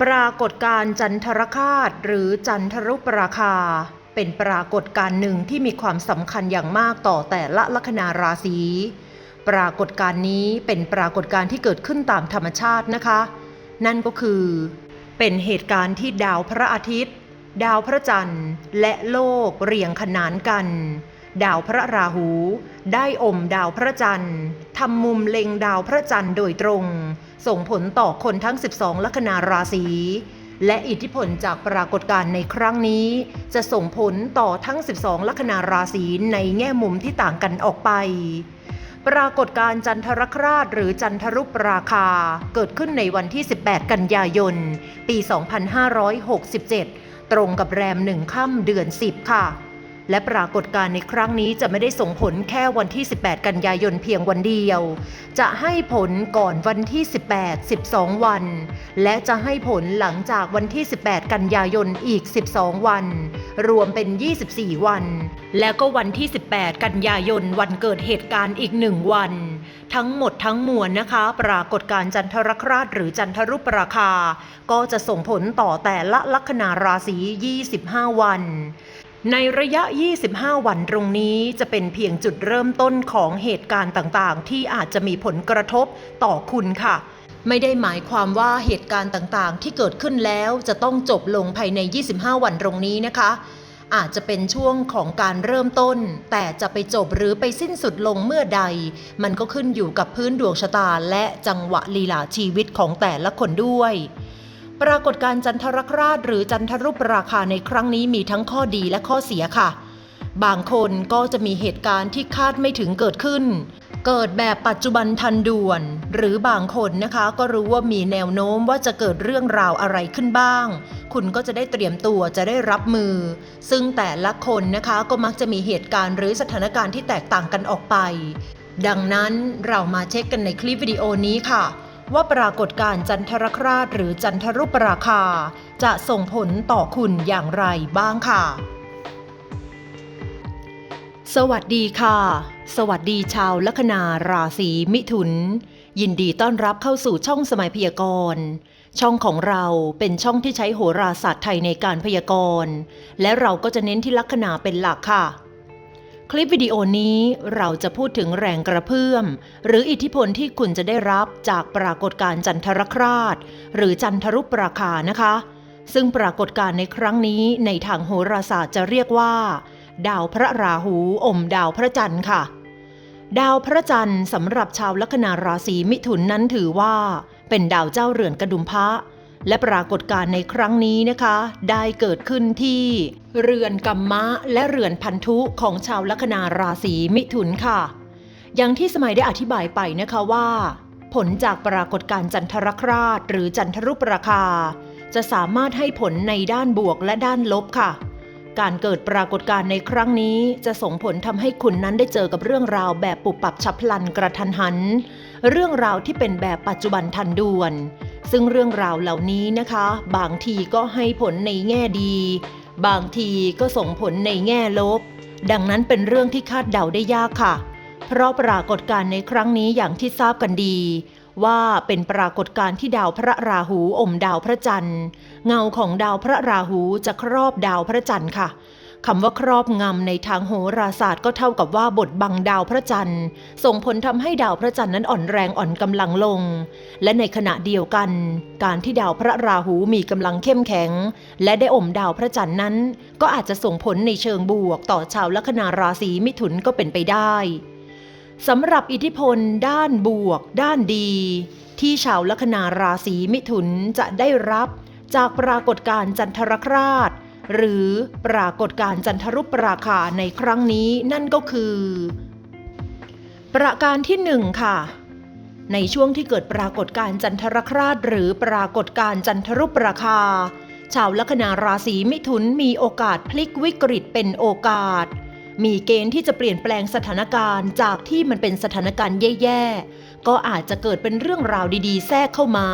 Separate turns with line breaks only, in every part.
ปรากฏการจันทรคาตหรือจันทรุปราคา เป็นปรากฏการหนึ่งที่มีความสำคัญอย่างมากต่อแต่ละลัคนาราศี ปรากฏการนี้เป็นปรากฏการที่เกิดขึ้นตามธรรมชาตินะคะ นั่นก็คือ เป็นเหตุการณ์ที่ดาวพระอาทิตย์ ดาวพระจันทร์ และโลกเรียงขนานกัน ดาวพระราหู ได้อมดาวพระจันทร์ทำมุมเล็งดาวพระจันทร์โดยตรง ส่งผลต่อคนทั้ง 12 ลัคนาราศีและอิทธิพลจากปรากฏการณ์ในครั้งนี้ จะส่งผลต่อทั้ง 12 ลัคนาราศีในแง่มุมที่ต่างกันออกไป ปรากฏการณ์จันทรคราชหรือจันทรุปราคา เกิดขึ้นในวันที่ 18 กันยายน ปี 2567 ตรงกับแรมหนึ่งค่ำเดือน 10 ค่ะ และปรากฏการณ์ในครั้งนี้จะไม่ได้ส่งผลแค่วันที่ 18 กันยายนเพียงวันเดียว จะให้ผลก่อนวันที่ 18 12 วัน และจะให้ผลหลังจากวันที่ 18 กันยายนอีก 12 วัน รวมเป็น 24 วัน แล้วก็วันที่ 18 กันยายนวันเกิดเหตุการณ์อีกหนึ่งวัน ทั้งหมดทั้งมวลนะคะ ปรากฏการณ์จันทรคราชหรือจันทรุปราคา ก็จะส่งผลต่อแต่ละลัคนาราศี 25 วัน ในระยะ 25 วันตรงนี้จะเป็นเพียงจุดเริ่มต้นของเหตุการณ์ต่างๆ ที่อาจจะมีผลกระทบต่อคุณค่ะ ไม่ได้หมายความว่าเหตุการณ์ต่างๆ ที่เกิดขึ้นแล้วจะต้องจบลงภายใน 25 วันตรงนี้นะคะ อาจจะเป็นช่วงของการเริ่มต้น แต่จะไปจบหรือไปสิ้นสุดลงเมื่อใด มันก็ขึ้นอยู่กับพื้นดวงชะตาและจังหวะลีลาชีวิตของแต่ละคนด้วย ปรากฏการจันทรคราชหรือจันทรุปราคาในครั้งนี้มีทั้งข้อดีและข้อเสียค่ะ บางคนก็จะมีเหตุการณ์ที่คาดไม่ถึงเกิดขึ้น เกิดแบบปัจจุบันทันด่วน หรือบางคนนะคะก็รู้ว่ามีแนวโน้มว่าจะเกิดเรื่องราวอะไรขึ้นบ้าง คุณก็จะได้เตรียมตัวจะได้รับมือ ซึ่งแต่ละคนนะคะก็มักจะมีเหตุการณ์หรือสถานการณ์ที่แตกต่างกันออกไป ดังนั้นเรามาเช็คกันในคลิปวิดีโอนี้ค่ะ ว่าปรากฏการณ์จันทรคราชหรือจันทรุปราคา จะส่งผลต่อคุณอย่างไรบ้างค่ะ สวัสดีค่ะ สวัสดีชาวลัคนาราศีมิถุน ยินดีต้อนรับเข้าสู่ช่องสมัยพยากรณ์ช่องของเราเป็นช่องที่ใช้โหราศาสตร์ไทยในการพยากรณ์ และเราก็จะเน้นที่ลัคนาเป็นหลักค่ะ คลิปวิดีโอนี้เราจะพูดถึงแรงกระเพื่อม หรืออิทธิพลที่คุณจะได้รับจากปรากฏการณ์จันทรคราช หรือจันทรุปราคานะคะ ซึ่งปรากฏการณ์ในครั้งนี้ในทางโหราศาสตร์จะเรียกว่า ดาวพระราหูอมดาวพระจันทร์ค่ะ ดาวพระจันทร์สำหรับชาวลัคนาราศีมิถุนนั้นถือว่า เป็นดาวเจ้าเรือนกระดุมพระ และปรากฏการณ์ในครั้งนี้นะคะ ได้เกิดขึ้นที่เรือนกัมมะและเรือนพันธุของชาวลัคนาราศีมิถุนค่ะ อย่างที่สมัยได้อธิบายไปนะคะว่า ผลจากปรากฏการณ์จันทรคราชหรือจันทรุปราคา จะสามารถให้ผลในด้านบวกและด้านลบค่ะ การเกิดปรากฏการณ์ในครั้งนี้ จะส่งผลทำให้คุณนั้นได้เจอกับเรื่องราวแบบปุบปับฉับพลันกระทันหัน เรื่องราวที่เป็นแบบปัจจุบันทันด่วน ซึ่งเรื่องราวเหล่านี้นะคะ บางทีก็ให้ผลในแง่ดี บางทีก็ส่งผลในแง่ลบ ดังนั้นเป็นเรื่องที่คาดเดาได้ยากค่ะ เพราะปรากฏการณ์ในครั้งนี้อย่างที่ทราบกันดี ว่าเป็นปรากฏการณ์ที่ดาวพระราหูอมดาวพระจันทร์ เงาของดาวพระราหูจะครอบดาวพระจันทร์ค่ะ คำว่าครอบงำในทางโหราศาสตร์ก็เท่ากับว่าบทบังดาวพระจันทร์ ส่งผลทำให้ดาวพระจันทร์นั้นอ่อนแรงอ่อนกำลังลง และในขณะเดียวกัน การที่ดาวพระราหูมีกำลังเข้มแข็ง และได้อมดาวพระจันทร์นั้น ก็อาจจะส่งผลในเชิงบวกต่อชาวลัคนาราศีมิถุนก็เป็นไปได้สำหรับอิทธิพล ด้านบวก ด้านดี ที่ชาวลัคนาราศีมิถุนจะได้รับจากปรากฏการณ์จันทรคราช หรือปรากฏการณ์จันทรุปราคาในครั้งนี้นั่นก็คือ ประการที่หนึ่งค่ะ ในช่วงที่เกิดปรากฏการณ์จันทรคราชหรือปรากฏการณ์จันทรุปราคา ชาวลัคนาราศีมิถุนมีโอกาสพลิกวิกฤตเป็นโอกาสมีเกณฑ์ที่จะเปลี่ยนแปลงสถานการณ์จากที่มันเป็นสถานการณ์แย่ๆ ก็อาจจะเกิดเป็นเรื่องราวดีๆ แทรกเข้ามา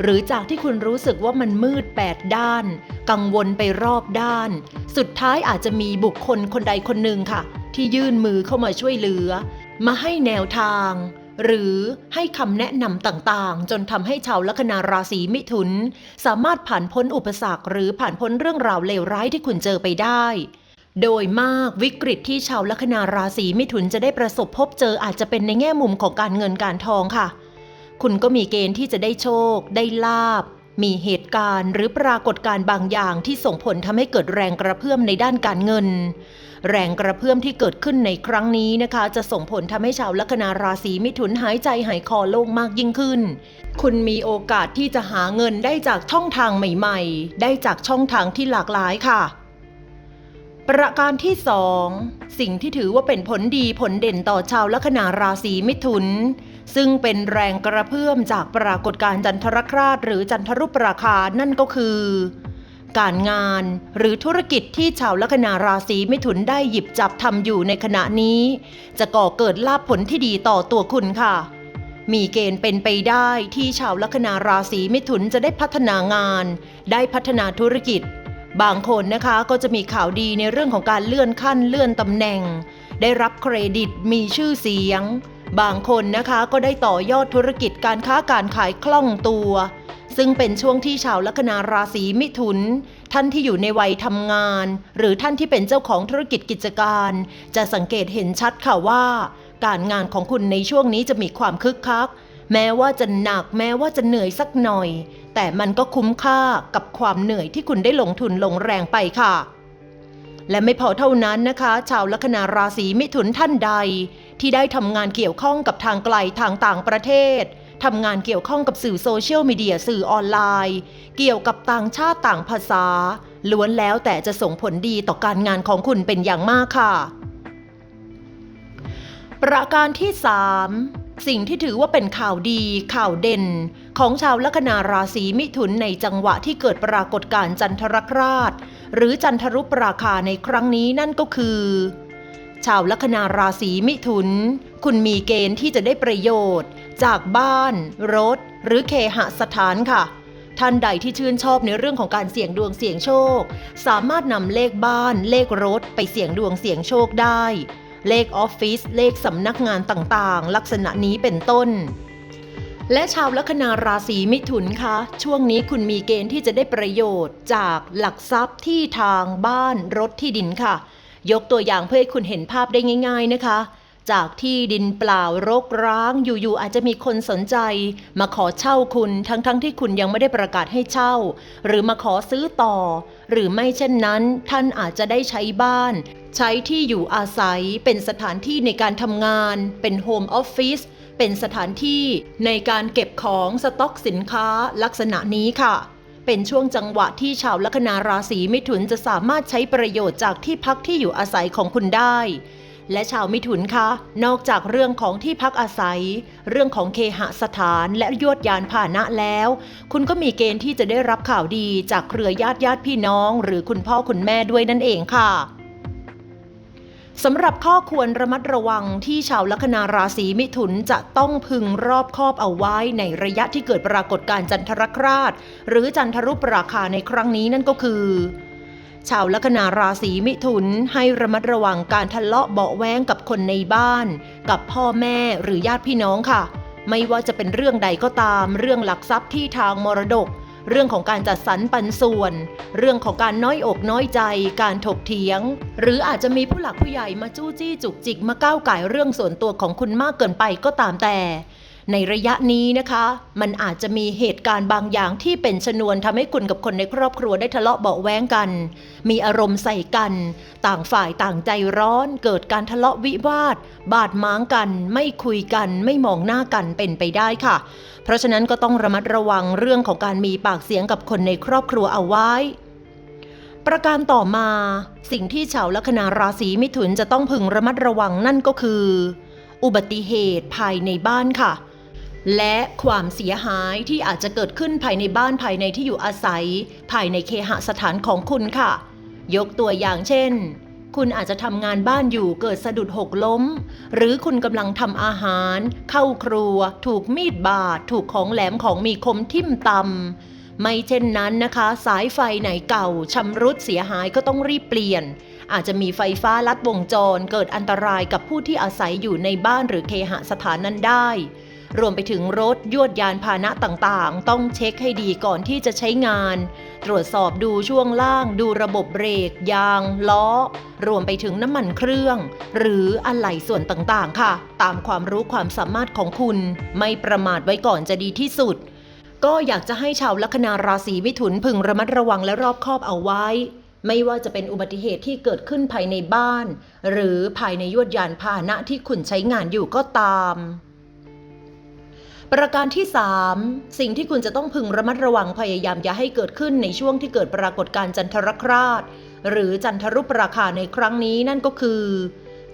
หรือจากที่คุณรู้สึกว่ามันมืดแปดด้าน กังวลไปรอบด้าน สุดท้ายอาจจะมีบุคคลคนใดคนหนึ่งค่ะ ที่ยื่นมือเข้ามาช่วยเหลือ มาให้แนวทาง หรือให้คำแนะนำต่างๆ จนทำให้ชาวลัคนาราศีมิถุน สามารถผ่านพ้นอุปสรรค หรือผ่านพ้นเรื่องราวเลวร้ายที่คุณเจอไปได้โดยมากวิกฤตที่ชาวลัคนาราศีมิถุนจะได้ประสบพบเจออาจจะเป็นในแง่มุมของการเงินการทองค่ะ คุณก็มีเกณฑ์ที่จะได้โชค ได้ลาบ มีเหตุการณ์หรือปรากฏการณ์บางอย่างที่ส่งผลทำให้เกิดแรงกระเพื่อมในด้านการเงิน แรงกระเพื่อมที่เกิดขึ้นในครั้งนี้นะคะ จะส่งผลทำให้ชาวลัคนาราศีมิถุนหายใจหายคอโล่งมากยิ่งขึ้น คุณมีโอกาสที่จะหาเงินได้จากช่องทางใหม่ ๆ ได้จากช่องทางที่หลากหลายค่ะประการที่สองสิ่งที่ถือว่าเป็นผลดีผลเด่นต่อชาวลัคนาราศีมิถุน ซึ่งเป็นแรงกระเพื่อมจากปรากฏการณ์จันทรคราชหรือจันทรุปราคานั่นก็คือ การงานหรือธุรกิจที่ชาวลัคนาราศีมิถุนได้หยิบจับทำอยู่ในขณะนี้ จะก่อเกิดลาภผลที่ดีต่อตัวคุณค่ะ มีเกณฑ์เป็นไปได้ที่ชาวลัคนาราศีมิถุนจะได้พัฒนางาน ได้พัฒนาธุรกิจ บางคนนะคะก็จะมีข่าวดีในเรื่องของการเลื่อนขั้นเลื่อนตำแหน่ง ได้รับเครดิตมีชื่อเสียง บางคนนะคะก็ได้ต่อยอดธุรกิจการค้าการขายคล่องตัว ซึ่งเป็นช่วงที่ชาวลัคนาราศีมิถุน ท่านที่อยู่ในวัยทำงาน หรือท่านที่เป็นเจ้าของธุรกิจกิจการ จะสังเกตเห็นชัดค่ะว่า การงานของคุณในช่วงนี้จะมีความคึกคัก แม้ว่าจะหนักแม้ว่าจะเหนื่อยสักหน่อย แต่มันก็คุ้มค่ากับความเหนื่อยที่คุณได้ลงทุนลงแรงไปค่ะและไม่พอเท่านั้นนะคะ ชาวลัคนาราศีมิถุนท่านใด ที่ได้ทำงานเกี่ยวข้องกับทางไกลทางต่างประเทศทำงานเกี่ยวข้องกับสื่อโซเชียลมีเดียสื่อออนไลน์ เกี่ยวกับต่างชาติต่างภาษา ล้วนแล้วแต่จะส่งผลดีต่อการงานของคุณเป็นอย่างมากค่ะ ประการที่ 3 สิ่งที่ถือว่าเป็นข่าวดีข่าวเด่น ของชาวลัคนาราศีมิถุนในจังหวะที่เกิดปรากฏการณ์จันทรคราช หรือจันทรุปราคาในครั้งนี้นั่นก็คือ ชาวลัคนาราศีมิถุน คุณมีเกณฑ์ที่จะได้ประโยชน์ จากบ้าน รถ หรือเคหสถานค่ะ ท่านใดที่ชื่นชอบในเรื่องของการเสี่ยงดวงเสี่ยงโชค สามารถนำเลขบ้าน เลขรถ ไปเสี่ยงดวงเสี่ยงโชคได้ เลขออฟฟิศเลขสำนักงานต่างๆ ลักษณะนี้เป็นต้นและชาวลัคนาราศีมิถุนคะ ช่วงนี้คุณมีเกณฑ์ที่จะได้ประโยชน์จากหลักทรัพย์ที่ทางบ้านรถที่ดินค่ะ ยกตัวอย่างเพื่อให้คุณเห็นภาพได้ง่าย ๆนะคะ จากที่ดินเปล่ารกร้างอยู่ๆอาจจะมีคนสนใจ มาขอเช่าคุณทั้งๆทที่คุณยังไม่ได้ประกาศให้เช่า หรือมาขอซื้อต่อ หรือไม่เช่นนั้น ท่านอาจจะได้ใช้บ้าน ใช้ที่อยู่อาศัยเป็นสถานที่ในการทำงาน เป็นโฮมออฟฟิศเป็นสถานที่ในการเก็บของสต็อกสินค้าลักษณะนี้ค่ะ เป็นช่วงจังหวะที่ชาวลัคนาราศีมิถุนจะสามารถใช้ประโยชน์จากที่พักที่อยู่อาศัยของคุณได้ และชาวมิถุนคะ นอกจากเรื่องของที่พักอาศัย เรื่องของเคหสถานและยวดยานพาหนะแล้ว คุณก็มีเกณฑ์ที่จะได้รับข่าวดีจากเครือญาติญาติพี่น้อง หรือคุณพ่อคุณแม่ด้วยนั่นเองค่ะ สำหรับข้อควรระมัดระวังที่ชาวลัคนาราศีมิถุนจะต้องพึงรอบคอบเอาไว้ในระยะที่เกิดปรากฏการจันทรคราช หรือจันทรุปราคาในครั้งนี้นั่นก็คือ ชาวลัคนาราศีมิถุนให้ระมัดระวังการทะเลาะเบาแว้งกับคนในบ้าน กับพ่อแม่หรือญาติพี่น้องค่ะ ไม่ว่าจะเป็นเรื่องใดก็ตามเรื่องหลักทรัพย์ที่ทางมรดก เรื่องของการจัดสรรปันส่วน เรื่องของการน้อยอกน้อยใจ การถกเถียง หรืออาจจะมีผู้หลักผู้ใหญ่มาจู้จี้จุกจิกมาก้าวไก่เรื่องส่วนตัวของคุณมากเกินไปก็ตามแต่ ในระยะนี้นะคะ มันอาจจะมีเหตุการณ์บางอย่างที่เป็นชนวนทำให้คุณกับคนในครอบครัวได้ทะเลาะเบาแว้งกัน มีอารมณ์ใส่กัน ต่างฝ่ายต่างใจร้อน เกิดการทะเลาะวิวาท บาดหมางกัน ไม่คุยกัน ไม่มองหน้ากันเป็นไปได้ค่ะ เพราะฉะนั้นก็ต้องระมัดระวังเรื่องของการมีปากเสียงกับคนในครอบครัวเอาไว้ประการต่อมาสิ่งที่ชาวลัคนาราศีมิถุนจะต้องพึงระมัดระวังนั่นก็คือ อุบัติเหตุภายในบ้านค่ะ และความเสียหายที่อาจจะเกิดขึ้นภายในบ้านภายในที่อยู่อาศัย ภายในเคหสถานของคุณค่ะ ยกตัวอย่างเช่น คุณอาจจะทำงานบ้านอยู่เกิดสะดุดหกล้ม หรือคุณกำลังทำอาหาร เข้าครัว ถูกมีดบาดถูกของแหลมของมีคมทิ่มตำไม่เช่นนั้นนะคะ สายไฟไหนเก่าชำรุดเสียหายก็ต้องรีบเปลี่ยน อาจจะมีไฟฟ้าลัดวงจรเกิดอันตรายกับผู้ที่อาศัยอยู่ในบ้านหรือเคหสถานนั้นได้ รวมไปถึงรถยวดยานพาหนะต่างๆ ต้องเช็คให้ดีก่อนที่จะใช้งาน ตรวจสอบดูช่วงล่าง ดูระบบเบรก ยาง ล้อ รวมไปถึงน้ำมันเครื่อง หรืออะไหล่ส่วนต่างๆ ค่ะ ตามความรู้ความสามารถของคุณ ไม่ประมาทไว้ก่อนจะดีที่สุด ก็อยากจะให้ชาวลัคนาราศีมิถุนพึงระมัดระวังและรอบคอบเอาไว้ไม่ว่าจะเป็นอุบัติเหตุที่เกิดขึ้นภายในบ้าน หรือภายในยวดยานพาหนะที่คุณใช้งานอยู่ก็ตาม ประการที่ 3 สิ่งที่คุณจะต้องพึงระมัดระวังพยายามอย่าให้เกิดขึ้นในช่วงที่เกิดปรากฏการณ์จันทรคราช หรือจันทรุปราคาในครั้งนี้นั่นก็คือ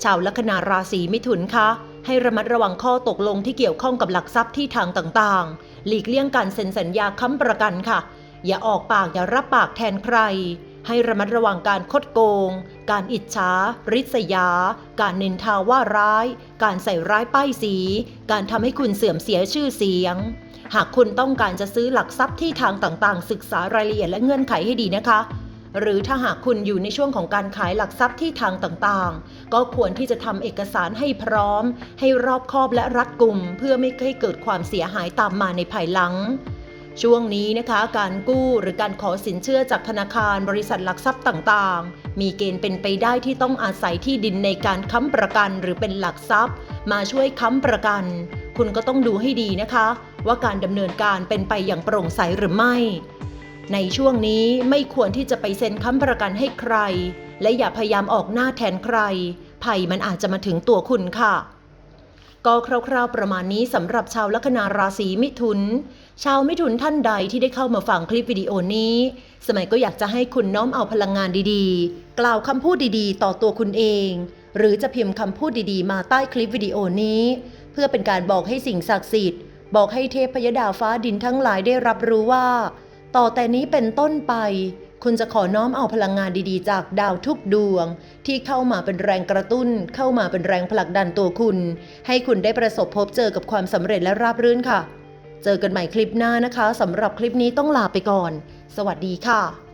ชาวลัคนาราศีมิถุนคะ ให้ระมัดระวังข้อตกลงที่เกี่ยวข้องกับหลักทรัพย์ที่ทางต่างๆ หลีกเลี่ยงการเซ็นสัญญาค้ำประกันค่ะ อย่าออกปากอย่ารับปากแทนใคร ให้ระมัดระวังการคดโกง การอิจฉา ริษยา การนินทาว่าร้าย การใส่ร้ายป้ายสี การทำให้คุณเสื่อมเสียชื่อเสียง หากคุณต้องการจะซื้อหลักทรัพย์ที่ทางต่างๆ ศึกษารายละเอียดและเงื่อนไขให้ดีนะคะ หรือถ้าหากคุณอยู่ในช่วงของการขายหลักทรัพย์ที่ทางต่างๆ ก็ควรที่จะทำเอกสารให้พร้อม ให้รอบคอบและรัดกุม เพื่อไม่ให้เกิดความเสียหายตามมาในภายหลัง ช่วงนี้นะคะการกู้หรือการขอสินเชื่อจากธนาคารบริษัทหลักทรัพย์ต่างๆ มีเกณฑ์เป็นไปได้ที่ต้องอาศัยที่ดินในการค้ำประกันหรือเป็นหลักทรัพย์ มาช่วยค้ำประกัน คุณก็ต้องดูให้ดีนะคะ ว่าการดำเนินการเป็นไปอย่างโปร่งใสหรือไม่ ในช่วงนี้ไม่ควรที่จะไปเซ็นค้ำประกันให้ใคร และอย่าพยายามออกหน้าแทนใคร ภัยมันอาจจะมาถึงตัวคุณค่ะ ก็คร่าวๆประมาณนี้สำหรับชาวลัคนาราศีมิถุน ชาวมิถุนท่านใดที่ได้เข้ามาฟังคลิปวิดีโอนี้ สมัยก็อยากจะให้คุณน้อมเอาพลังงานดีๆ กล่าวคำพูดดีๆ ต่อตัวคุณเอง หรือจะพิมพ์คำพูดดีๆ มาใต้คลิปวิดีโอนี้ เพื่อเป็นการบอกให้สิ่งศักดิ์สิทธิ์ บอกให้เทพพยดาฟ้าดินทั้งหลายได้รับรู้ว่า ต่อแต่นี้เป็นต้นไป คุณจะขอน้อมเอาพลังงานดีๆ จากดาวทุกดวง ที่เข้ามาเป็นแรงกระตุ้น เข้ามาเป็นแรงผลักดันตัวคุณ ให้คุณได้ประสบพบเจอกับความสำเร็จและราบรื่นค่ะ เจอกันใหม่คลิปหน้านะคะสำหรับคลิปนี้ต้องลาไปก่อน สวัสดีค่ะ